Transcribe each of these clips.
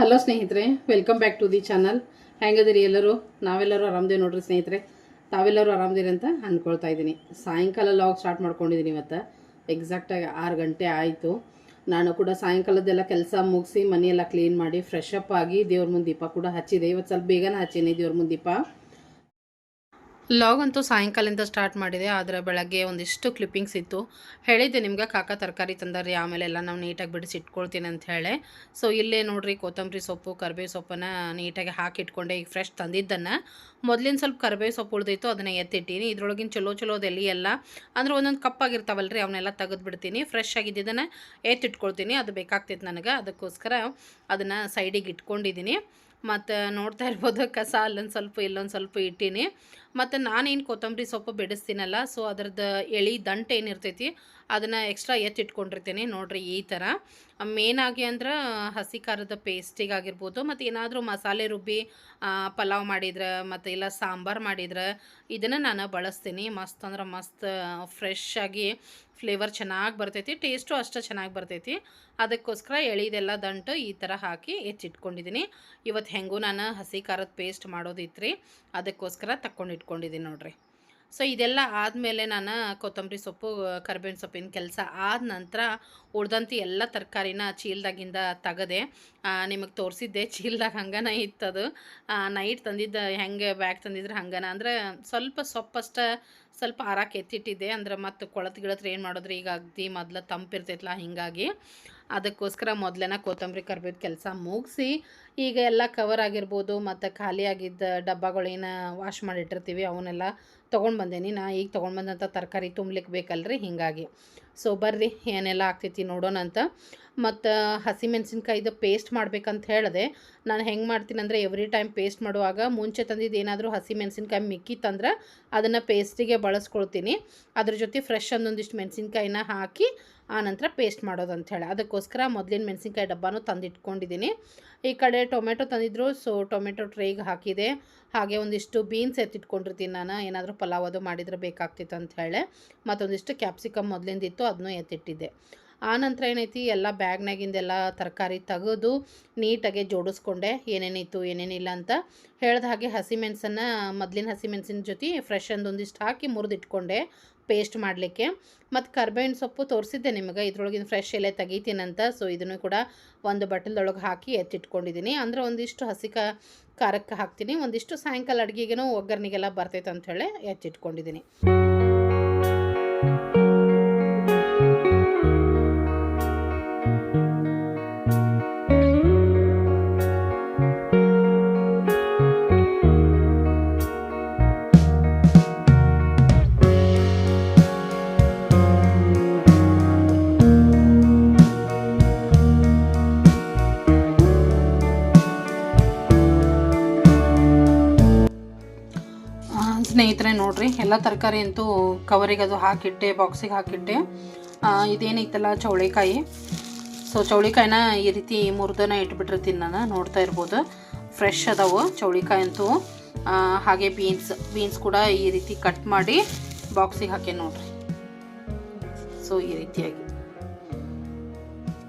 Hello ಸ್ನೇಹಿತರೆ welcome back to the channel ಹೆಂಗದಿರಿ ಎಲ್ಲರೂ? ನಾವೆಲ್ಲರೂ ಆರಾಮದೇವಿ ನೋಡ್ರಿ ಸ್ನೇಹಿತರೆ. ತಾವೆಲ್ಲರೂ ಆರಾಮದಿರಿ ಅಂತ ಅಂದ್ಕೊಳ್ತಾ ಇದ್ದೀನಿ. ಸಾಯಂಕಾಲ ಲಾಗ್ ಸ್ಟಾರ್ಟ್ ಮಾಡ್ಕೊಂಡಿದ್ದೀನಿ ಇವತ್ತು. ಎಕ್ಸಾಕ್ಟಾಗಿ ಆರು ಗಂಟೆ ಆಯಿತು. ನಾನು ಕೂಡ ಸಾಯಂಕಾಲದ್ದೆಲ್ಲ ಕೆಲಸ ಮುಗಿಸಿ ಮನೆಯೆಲ್ಲ ಕ್ಲೀನ್ ಮಾಡಿ ಫ್ರೆಶ್ ಅಪ್ ಆಗಿ ದೇವ್ರ ಮುಂದೆ ದೀಪ ಕೂಡ ಹಚ್ಚಿದೆ. ಇವತ್ತು ಸ್ವಲ್ಪ ಬೇಗನೆ ಹಚ್ಚೀನಿ ದೇವ್ರ ಮುಂದೆ ದೀಪ. ಲಾಗ್ ಅಂತೂ ಸಾಯಂಕಾಲದಿಂದ ಸ್ಟಾರ್ಟ್ ಮಾಡಿದೆ, ಆದರೆ ಬೆಳಗ್ಗೆ ಒಂದಿಷ್ಟು ಕ್ಲಿಪ್ಪಿಂಗ್ಸ್ ಇತ್ತು. ಹೇಳಿದ್ದೆ ನಿಮ್ಗೆ, ಕಾಕ ತರಕಾರಿ ತಂದಾರಿ ಆಮೇಲೆ ಎಲ್ಲ ನಾವು ನೀಟಾಗಿ ಬಿಡಿಸಿ ಇಟ್ಕೊಳ್ತೀನಿ ಅಂತ ಹೇಳಿ. ಸೊ, ಇಲ್ಲೇ ನೋಡಿರಿ ಕೊತ್ತಂಬರಿ ಸೊಪ್ಪು, ಕರಿಬೇವು ಸೊಪ್ಪನ್ನು ನೀಟಾಗಿ ಹಾಕಿ ಇಟ್ಕೊಂಡೆ, ಈಗ ಫ್ರೆಶ್ ತಂದಿದ್ದನ್ನು. ಮೊದಲಿನ ಸ್ವಲ್ಪ ಕರಿಬೇವು ಸೊಪ್ಪು ಉಳಿದಿತ್ತು, ಅದನ್ನು ಎತ್ತಿಟ್ಟೀನಿ. ಇದ್ರೊಳಗಿನ ಚಲೋ ಚಲೋದು ಎಲ್ಲಿ ಎಲ್ಲ, ಅಂದ್ರೆ ಒಂದೊಂದು ಕಪ್ಪಾಗಿರ್ತಾವಲ್ರಿ ಅವನ್ನೆಲ್ಲ ತೆಗೆದು ಬಿಡ್ತೀನಿ. ಫ್ರೆಶ್ ಆಗಿದ್ದನ್ನು ಎತ್ತಿಟ್ಕೊಳ್ತೀನಿ, ಅದು ಬೇಕಾಗ್ತೈತೆ ನನಗೆ. ಅದಕ್ಕೋಸ್ಕರ ಅದನ್ನು ಸೈಡಿಗೆ ಇಟ್ಕೊಂಡಿದ್ದೀನಿ. ಮತ್ತು ನೋಡ್ತಾ ಇರ್ಬೋದು, ಕಸ ಅಲ್ಲೊಂದು ಸ್ವಲ್ಪ ಇಲ್ಲೊಂದು ಸ್ವಲ್ಪ ಇಟ್ಟೀನಿ. ಮತ್ತು ನಾನೇನು ಕೊತ್ತಂಬರಿ ಸೊಪ್ಪು ಬಿಡಿಸ್ತೀನಲ್ಲ ಸೊ ಅದ್ರದ್ದು ಎಳಿ ದಂಟು ಏನಿರ್ತೈತಿ ಅದನ್ನು ಎಕ್ಸ್ಟ್ರಾ ಎತ್ತಿಟ್ಕೊಂಡಿರ್ತೀನಿ ನೋಡಿರಿ ಈ ಥರ ಮೇನಾಗಿ ಅಂದ್ರೆ ಹಸಿ ಖಾರದ ಪೇಸ್ಟಿಗಾಗಿರ್ಬೋದು ಮತ್ತು ಏನಾದರೂ ಮಸಾಲೆ ರುಬ್ಬಿ ಪಲಾವ್ ಮಾಡಿದ್ರೆ, ಮತ್ತು ಇಲ್ಲ ಸಾಂಬಾರು ಮಾಡಿದ್ರೆ, ಇದನ್ನು ನಾನು ಬಳಸ್ತೀನಿ. ಮಸ್ತ್ ಅಂದ್ರೆ ಮಸ್ತ್ ಫ್ರೆಶ್ ಆಗಿ ಫ್ಲೇವರ್ ಚೆನ್ನಾಗಿ ಬರ್ತೈತಿ ಟೇಸ್ಟು ಅಷ್ಟು ಚೆನ್ನಾಗಿ ಬರ್ತೈತಿ. ಅದಕ್ಕೋಸ್ಕರ ಎಳಿದೆಲ್ಲ ದಂಟು ಈ ಥರ ಹಾಕಿ ಹೆಚ್ಚಿಟ್ಕೊಂಡಿದ್ದೀನಿ ಇವತ್ತು ಹೆಂಗೂ ನಾನು ಹಸಿ ಖಾರದ ಪೇಸ್ಟ್ ಮಾಡೋದಿತ್ತು ರೀ ಅದಕ್ಕೋಸ್ಕರ ತಕ್ಕೊಂಡು ಇಟ್ಕೊಂಡಿದ್ದೀನಿ ನೋಡ್ರಿ. ಸೊ, ಇದೆಲ್ಲ ಆದಮೇಲೆ ನಾನು ಕೊತ್ತಂಬರಿ ಸೊಪ್ಪು, ಕರಿಬೇವಿನ ಸೊಪ್ಪಿನ ಕೆಲಸ ಆದ ನಂತರ ಉಳ್ದಂತ ಎಲ್ಲ ತರಕಾರಿನ ಚೀಲದಾಗಿಂದ ತೆಗದೆ ನಿಮಗೆ ತೋರಿಸಿದ್ದೆ. ಚೀಲದಾಗ ಹಂಗನ ಇತ್ತದು. ನೈಟ್ ತಂದಿದ್ದ ಹೆಂಗೆ ಬ್ಯಾಗ್ ತಂದಿದ್ರೆ ಹಂಗನ. ಅಂದರೆ ಸ್ವಲ್ಪ ಸೊಪ್ಪಷ್ಟ ಸ್ವಲ್ಪ ಆರಾಕ್ ಎತ್ತಿಟ್ಟಿದ್ದೆ. ಅಂದ್ರೆ ಮತ್ತು ಕೊಳತು ಗಿಳತ್ರ ಏನು ಮಾಡಿದ್ರೆ? ಈಗ ಅಗ್ದಿ ಮೊದಲು ತಂಪಿರ್ತೈತಲ್ಲ ಹಿಂಗಾಗಿ. ಅದಕ್ಕೋಸ್ಕರ ಮೊದಲೇನ ಕೊತ್ತಂಬರಿ ಕರ್ಬೇವು ಕೆಲಸ ಮುಗಿಸಿ, ಈಗ ಎಲ್ಲ ಕವರ್ ಆಗಿರ್ಬೋದು, ಮತ್ತು ಖಾಲಿಯಾಗಿದ್ದ ಡಬ್ಬಗಳೇನ ವಾಶ್ ಮಾಡಿಟ್ಟಿರ್ತೀವಿ, ಅವನ್ನೆಲ್ಲ ತೊಗೊಂಡು ಬಂದೇನಿ ನಾ ಈಗ ತೊಗೊಂಡು ಬಂದಂಥ ತರಕಾರಿ ತುಂಬಲಿಕ್ಕೆ ಬೇಕಲ್ರಿ ಹಿಂಗಾಗಿ. ಸೊ ಬರ್ರಿ, ಏನೆಲ್ಲ ಆಗ್ತೈತಿ ನೋಡೋಣ ಅಂತ. ಮತ್ತು ಹಸಿಮೆಣ್ಸಿನ್ಕಾಯಿದು ಪೇಸ್ಟ್ ಮಾಡ್ಬೇಕಂತ ಹೇಳಿದೆ. ನಾನು ಹೆಂಗೆ ಮಾಡ್ತೀನಿ ಅಂದರೆ ಎವ್ರಿ ಟೈಮ್ ಪೇಸ್ಟ್ ಮಾಡುವಾಗ ಮುಂಚೆ ತಂದಿದ್ದು ಏನಾದರೂ ಹಸಿಮೆಣ್ಸಿನ್ಕಾಯಿ ಮಿಕ್ಕಿತ್ತಂದ್ರೆ ಅದನ್ನು ಪೇಸ್ಟಿಗೆ ಬಳಸ್ಕೊಳ್ತೀನಿ. ಅದ್ರ ಜೊತೆ ಫ್ರೆಶ್ ಒಂದೊಂದಿಷ್ಟು ಮೆಣಸಿನ್ಕಾಯಿನ ಹಾಕಿ ಆನಂತರ ಪೇಸ್ಟ್ ಮಾಡೋದು ಹೇಳಿ. ಅದಕ್ಕೋಸ್ಕರ ಮೊದಲಿನ ಮೆಣಸಿನ್ಕಾಯಿ ಡಬ್ಬನೂ ತಂದಿಟ್ಕೊಂಡಿದ್ದೀನಿ ಈ ಕಡೆ ಟೊಮೆಟೊ ತಂದಿದ್ರು, ಸೊ ಟೊಮೆಟೊ ಟ್ರೈಗೆ ಹಾಕಿದೆ. ಹಾಗೆ ಒಂದಿಷ್ಟು ಬೀನ್ಸ್ ಎತ್ತಿಟ್ಕೊಂಡಿರ್ತೀನಿ ನಾನು. ಏನಾದರೂ ಪಲಾವ್ ಅದು ಮಾಡಿದರೆ ಬೇಕಾಗ್ತಿತ್ತು ಅಂತ ಹೇಳಿ. ಮತ್ತೊಂದಿಷ್ಟು ಕ್ಯಾಪ್ಸಿಕಮ್ ಮೊದಲಿಂದಿತ್ತು ಅದನ್ನೂ ಎತ್ತಿಟ್ಟಿದ್ದೆ. ಆನಂತರ ನಂತರ ಏನೈತಿ, ಎಲ್ಲ ಬ್ಯಾಗ್ನಾಗಿಂದೆಲ್ಲ ತರಕಾರಿ ತೆಗೆದು ನೀಟಾಗೆ ಜೋಡಿಸ್ಕೊಂಡೆ, ಏನೇನಿತ್ತು, ಏನೇನಿಲ್ಲ ಅಂತ ಹೇಳ್ದ ಹಾಗೆ ಹಸಿಮೆಣಸನ್ನು ಮೊದಲಿನ ಹಸಿಮೆಣಸಿನ ಜೊತೆ ಫ್ರೆಶ್ ಒಂದಿಷ್ಟು ಹಾಕಿ ಮುರಿದಿಟ್ಕೊಂಡೆ ಪೇಸ್ಟ್ ಮಾಡಲಿಕ್ಕೆ. ಮತ್ತು ಕರ್ಬೇವಿನ ಸೊಪ್ಪು ತೋರಿಸಿದ್ದೆ ನಿಮಗೆ, ಇದ್ರೊಳಗಿನ ಫ್ರೆಶ್ ಎಲೆ ತೆಗಿತೀನಂತ ಸೊ ಇದನ್ನು ಕೂಡ ಒಂದು ಬಟ್ಟಲ್ದೊಳಗೆ ಹಾಕಿ ಎತ್ತಿಟ್ಕೊಂಡಿದ್ದೀನಿ ಅಂದರೆ ಒಂದಿಷ್ಟು ಹಸಿ ಖಾರಕ್ಕೆ ಹಾಕ್ತೀನಿ, ಒಂದಿಷ್ಟು ಸಾಯಂಕಾಲ ಅಡುಗೆಗೇನೋ ಒಗ್ಗರಣೆಗೆಲ್ಲ ಬರ್ತೈತೆ ಅಂಥೇಳಿ ಎತ್ತಿಟ್ಕೊಂಡಿದ್ದೀನಿ ಸ್ನೇಹಿತರೆ, ನೋಡ್ರಿ, ಎಲ್ಲ ತರಕಾರಿ ಅಂತೂ ಕವರಿಗೆ ಅದು ಹಾಕಿಟ್ಟೆ ಬಾಕ್ಸಿಗೆ ಹಾಕಿಟ್ಟೆ. ಇದೇನೈತಲ್ಲ, ಚೌಳಿಕಾಯಿ. ಸೊ ಚೌಳಿಕಾಯಿನ ಈ ರೀತಿ ಮುರಿದನ ಇಟ್ಬಿಟ್ಟಿರ್ತೀನಿ ನಾನು, ನೋಡ್ತಾ ಇರ್ಬೋದು. ಫ್ರೆಶ್ ಅದಾವು ಚೌಳಿಕಾಯಿ ಅಂತೂ. ಹಾಗೆ ಬೀನ್ಸ್ ಬೀನ್ಸ್ ಕೂಡ ಈ ರೀತಿ ಕಟ್ ಮಾಡಿ ಬಾಕ್ಸಿಗೆ ಹಾಕಿ, ನೋಡ್ರಿ. ಸೊ ಈ ರೀತಿಯಾಗಿ.